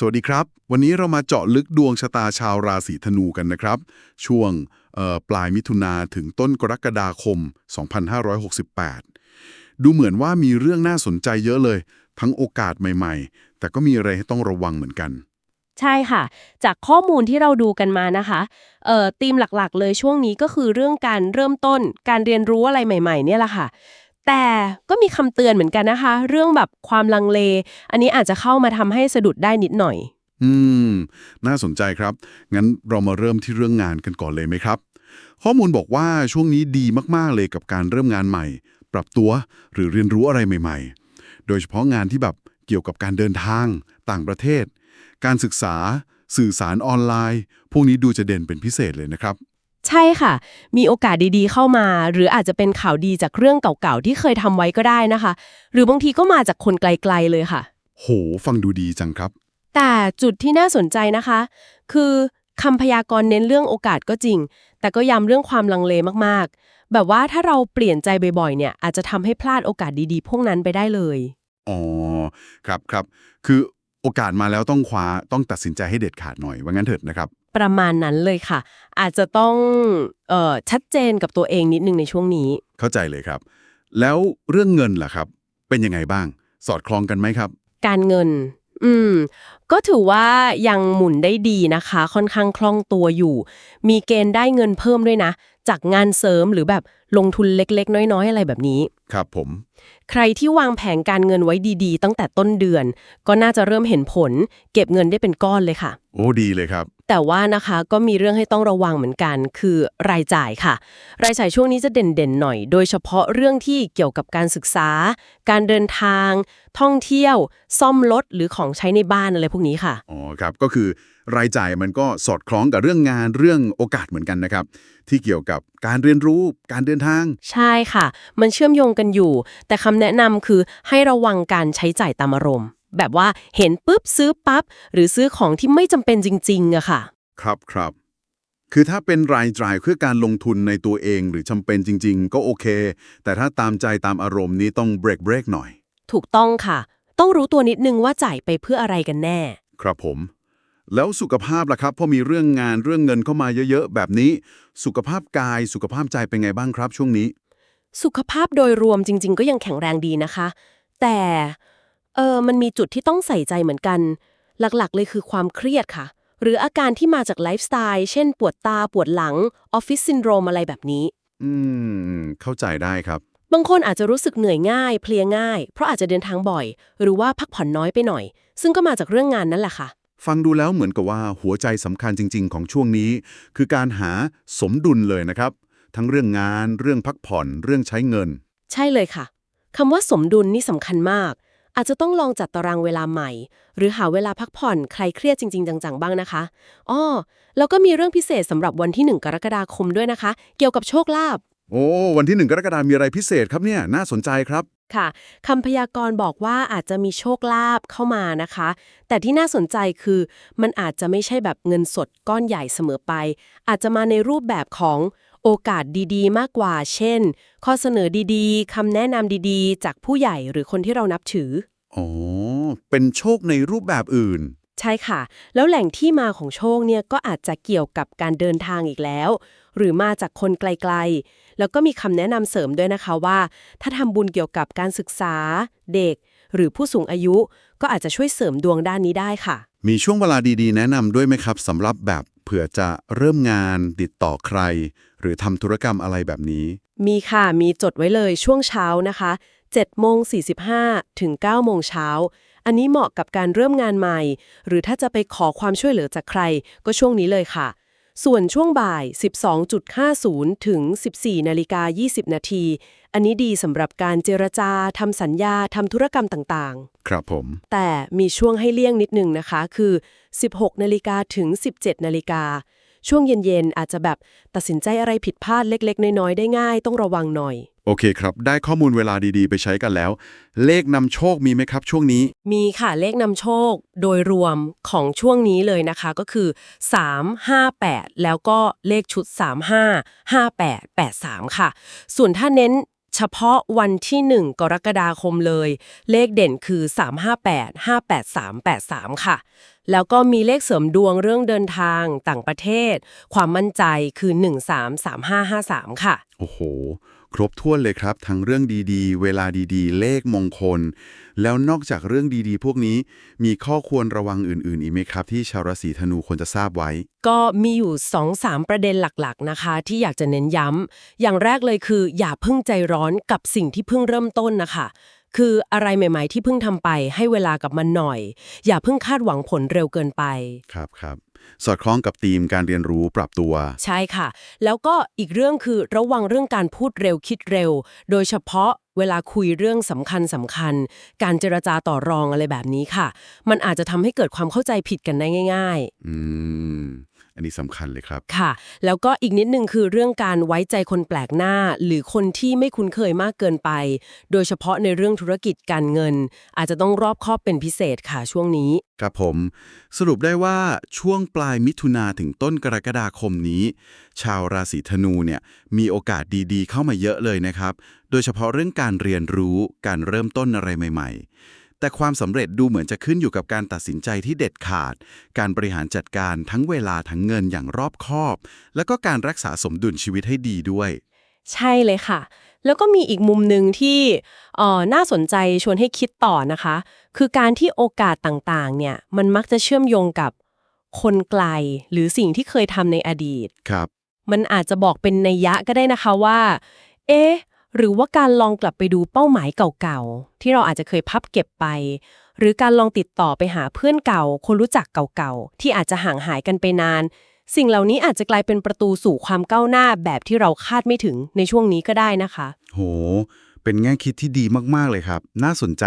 สวัสดีครับ วันนี้เรามาเจาะลึกดวงชะตาชาวราศีธนูกันนะครับ ช่วงปลายมิถุนาถึงต้นกรกฎาคม 2568 ดูเหมือนว่ามีเรื่องน่าสนใจเยอะเลย ทั้งโอกาสใหม่ๆ แต่ก็มีอะไรให้ต้องระวังเหมือนกัน ใช่ค่ะ จากข้อมูลที่เราดูกันมานะคะเออธีมหลักๆ เลยช่วงนี้ก็คือเรื่องการเริ่มต้นการเรียนรู้อะไรใหม่ ๆ เนี่ยแหละค่ะ แต่ก็มีคำเตือนเหมือนกันนะคะ เรื่องแบบความลังเล อันนี้อาจจะเข้ามาทำให้สะดุดได้นิดหน่อย อืม น่าสนใจครับ งั้นเรามาเริ่มที่เรื่องงานกันก่อนเลยไหมครับ ข้อมูลบอกว่าช่วงนี้ดีมากๆเลยกับการเริ่มงานใหม่ ปรับตัวหรือเรียนรู้อะไรใหม่ ๆ โดยเฉพาะงานที่แบบเกี่ยวกับการเดินทาง ต่างประเทศ การศึกษา สื่อสารออนไลน์ พวกนี้ดูจะเด่นเป็นพิเศษเลยนะครับ ใช่ค่ะ มีโอกาสดีๆเข้ามา หรืออาจจะเป็นข่าวดีจากเรื่องเก่าๆที่เคยทำไว้ก็ได้นะคะ หรือบางทีก็มาจากคนไกลๆเลยค่ะ โห ฟังดูดีจังครับ แต่จุดที่น่าสนใจนะคะ คือคำพยากรณ์เน้นเรื่องโอกาสก็จริง แต่ก็ย้ำเรื่องความลังเลมากๆ แบบว่าถ้าเราเปลี่ยนใจบ่อยๆ เนี่ย อาจจะทำให้พลาดโอกาสดีๆ พวกนั้นไปได้เลย อ๋อ ครับครับ คือโอกาสมาแล้วต้องคว้า ต้องตัดสินใจให้เด็ดขาดหน่อย ว่างั้นเถิดนะครับ ประมาณนั้นเลยค่ะ อาจจะต้องเอ่อชัดเจนกับตัวเองนิดนึงในช่วงนี้ เข้าใจเลยครับ แล้วเรื่องเงินล่ะครับ เป็นยังไงบ้าง สอดคล้องกันไหมครับ การเงิน อืมก็ถือว่ายังหมุนได้ดีนะคะ ค่อนข้างคล่องตัวอยู่ มีเกณฑ์ได้เงินเพิ่มด้วยนะ จากงานเสริมหรือแบบลงทุนเล็ก ๆ น้อยๆ อะไรแบบนี้ ครับผม ใครที่วางแผนการเงินไว้ดีๆ ตั้งแต่ต้นเดือน ก็น่าจะเริ่มเห็นผล เก็บเงินได้เป็นก้อนเลยค่ะ โอ้ดีเลยครับ แต่ว่านะคะก็มีเรื่องให้ต้องระวังเหมือนกัน คือรายจ่ายค่ะ รายจ่ายช่วงนี้จะเด่นๆหน่อย โดยเฉพาะเรื่องที่เกี่ยวกับการศึกษา การเดินทาง ท่องเที่ยว ซ่อมรถหรือของใช้ในบ้านอะไรพวกนี้ค่ะ อ๋อครับ ก็คือรายจ่ายมันก็สอดคล้องกับเรื่องงานเรื่องโอกาสเหมือนกันนะครับ ที่เกี่ยวกับการเรียนรู้การเดินทาง ใช่ค่ะ มันเชื่อมโยงกันอยู่ แต่คำแนะนำคือให้ระวังการใช้จ่ายตามอารมณ์ แบบว่าเห็นปุ๊บซื้อปั๊บหรือซื้อของที่ไม่จำเป็นจริงๆอะค่ะ ครับครับ คือถ้าเป็นรายจ่ายเพื่อการลงทุนในตัวเองหรือจำเป็นจริง ๆ ก็โอเค แต่ถ้าตามใจตามอารมณ์นี้ต้องเบรกเบรกหน่อย ถูกต้องค่ะ ต้องรู้ตัวนิดนึงว่าจ่ายไปเพื่ออะไรกันแน่ ครับผม แล้วสุขภาพล่ะครับพอมีเรื่องงานเรื่องเงินเข้ามาเยอะ ๆ แบบนี้ สุขภาพกายสุขภาพใจเป็นไงบ้างครับช่วงนี้ สุขภาพโดยรวมจริง ๆ ก็ยังแข็งแรงดีนะคะ แต่เออมันมีจุดที่ต้องใส่ใจเหมือนกัน หลักๆ เลยคือความเครียดค่ะ หรืออาการที่มาจากไลฟ์สไตล์เช่น ปวดตาปวดหลังออฟฟิศซินโดรมอะไรแบบนี้ อืม เข้าใจได้ครับ บางคนอาจจะรู้สึกเหนื่อยง่าย เพลียง่าย เพราะอาจจะเดินทางบ่อย หรือว่าพักผ่อนน้อยไปหน่อย ซึ่งก็มาจากเรื่องงานนั่นแหละค่ะ ฟังดูแล้วเหมือนกับว่าหัวใจสำคัญจริง ๆ ของช่วงนี้ คือการหาสมดุลเลยนะครับ ทั้งเรื่องงาน เรื่องพักผ่อน เรื่องใช้เงิน ใช่เลยค่ะคำว่าสมดุลนี่สำคัญมาก อาจจะต้องลองจัดตารางเวลาใหม่ หรือหาเวลาพักผ่อนใครเครียดจริง ๆ จังๆ บ้างนะคะอ้อแล้วก็มีเรื่องพิเศษสำหรับวันที่ 1 กรกฎาคมด้วยนะคะ เกี่ยวกับโชคลาภ โอ้ วันที่หนึ่งกรกฎาคมมีอะไรพิเศษครับเนี่ย น่าสนใจครับ ค่ะคำพยากรณ์บอกว่าอาจจะมีโชคลาภเข้ามานะคะ แต่ที่น่าสนใจคือมันอาจจะไม่ใช่แบบเงินสดก้อนใหญ่เสมอไป อาจจะมาในรูปแบบของโอกาสดีๆ มากกว่า เช่น ข้อเสนอดีๆคำแนะนำดีๆ จากผู้ใหญ่หรือคนที่เรานับถือ อ๋อ เป็นโชคในรูปแบบอื่น ใช่ค่ะ แล้วแหล่งที่มาของโชคเนี่ยก็อาจจะเกี่ยวกับการเดินทางอีกแล้ว หรือมาจากคนไกลๆ แล้วก็มีคำแนะนำเสริมด้วยนะคะว่า ถ้าทำบุญเกี่ยวกับการศึกษา เด็ก หรือผู้สูงอายุ ก็อาจจะช่วยเสริมดวงด้านนี้ได้ค่ะ มีช่วงเวลาดีๆ แนะนำด้วยไหมครับสำหรับแบบเผื่อจะเริ่มงานติดต่อใคร หรือทำธุรกรรมอะไรแบบนี้ มีค่ะมีจดไว้เลยช่วงเช้านะคะ7โมง45 ถึง9โมงเช้า อันนี้เหมาะกับการเริ่มงานใหม่ หรือถ้าจะไปขอความช่วยเหลือจากใคร ก็ช่วงนี้เลยค่ะ ส่วนช่วงบ่าย 12.50 ถึง 14นาฬิกา20 นาที อันนี้ดีสำหรับการเจรจาทำสัญญาทำธุรกรรมต่างๆ ครับผม แต่มีช่วงให้เลี่ยงนิดนึงนะคะ คือ 16นาฬิกาถึง 17นาฬิกาช่วงเย็นๆอาจจะแบบตัดสินใจอะไรผิดพลาดเล็ก ๆ น้อยๆได้ง่าย ต้องระวังหน่อย โอเคครับ ได้ข้อมูลเวลาดีๆ ไปใช้กันแล้ว เลขนำโชคมีไหมครับช่วงนี้ มีค่ะเลขนำโชคโดยรวมของช่วงนี้เลยนะคะก็คือ 3 5 8 แล้วก็เลขชุด 35 58 83 ค่ะ ส่วนถ้าเน้นเฉพาะวันที่ 1 กรกฎาคมเลย เลขเด่นคือ 358 583 83 ค่ะ แล้วก็มีเลขเสริมดวงเรื่องเดินทางต่างประเทศ ความมั่นใจคือ 133553 ค่ะ โอ้โห ครบถ้วนเลยครับ ทั้งเรื่องดีๆ เวลาดีๆ เลขมงคล แล้วนอกจากเรื่องดีๆ พวกนี้มีข้อควรระวังอื่นๆ อีกไหมครับ ที่ชาวราศีธนูควรจะทราบไว้ ก็มีอยู่ 2-3 ประเด็นหลักๆนะคะ ที่อยากจะเน้นย้ำอย่างแรกเลยคือ อย่าเพิ่งใจร้อนกับสิ่งที่เพิ่งเริ่มต้นนะคะคืออะไรใหม่ ๆ ที่เพิ่งทำไปให้เวลากับมันหน่อย อย่าเพิ่งคาดหวังผลเร็วเกินไป ครับครับ สอดคล้องกับธีมการเรียนรู้ปรับตัว ใช่ค่ะ แล้วก็อีกเรื่องคือระวังเรื่องการพูดเร็วคิดเร็ว โดยเฉพาะเวลาคุยเรื่องสำคัญสำคัญ การเจรจาต่อรองอะไรแบบนี้ค่ะ มันอาจจะทำให้เกิดความเข้าใจผิดกันได้ง่าย ๆ อืม อันนี้สำคัญเลยครับค่ะ แล้วก็อีกนิดนึงคือเรื่องการไว้ใจคนแปลกหน้า หรือคนที่ไม่คุ้นเคยมากเกินไป โดยเฉพาะในเรื่องธุรกิจการเงิน อาจจะต้องรอบคอบเป็นพิเศษค่ะช่วงนี้ครับผม สรุปได้ว่าช่วงปลายมิถุนาถึงต้นกรกฎาคมนี้ ชาวราศีธนูเนี่ยมีโอกาสดีๆ เข้ามาเยอะเลยนะครับ โดยเฉพาะเรื่องการเรียนรู้การเริ่มต้นอะไรใหม่ ๆ แต่ความสำเร็จดูเหมือนจะขึ้นอยู่กับการตัดสินใจที่เด็ดขาด การบริหารจัดการทั้งเวลาทั้งเงินอย่างรอบคอบ แล้วก็การรักษาสมดุลชีวิตให้ดีด้วย ใช่เลยค่ะ แล้วก็มีอีกมุมหนึ่งที่เอ่อน่าสนใจชวนให้คิดต่อนะคะ คือการที่โอกาสต่างๆ เนี่ย มันมักจะเชื่อมโยงกับคนไกลหรือสิ่งที่เคยทำในอดีต ครับ มันอาจจะบอกเป็นนัยยะก็ได้นะคะว่า เอ๊ะ หรือว่าการลองกลับไปดูเป้าหมายเก่าๆ ที่เราอาจจะเคยพับเก็บไป หรือการลองติดต่อไปหาเพื่อนเก่า คนรู้จักเก่าๆ ที่อาจจะห่างหายกันไปนาน สิ่งเหล่านี้อาจจะกลายเป็นประตูสู่ความก้าวหน้าแบบที่เราคาดไม่ถึงในช่วงนี้ก็ได้นะคะ โห เป็นแง่คิดที่ดีมากๆเลยครับ น่าสนใจ